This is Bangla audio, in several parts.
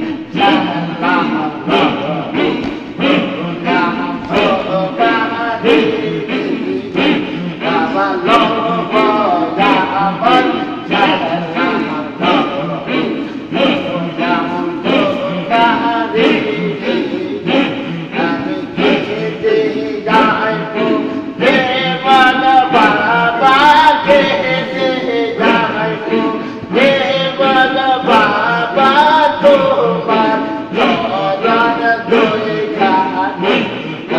Thank you.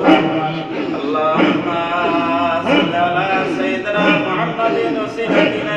اللهم صل على سيدنا محمد وسيدنا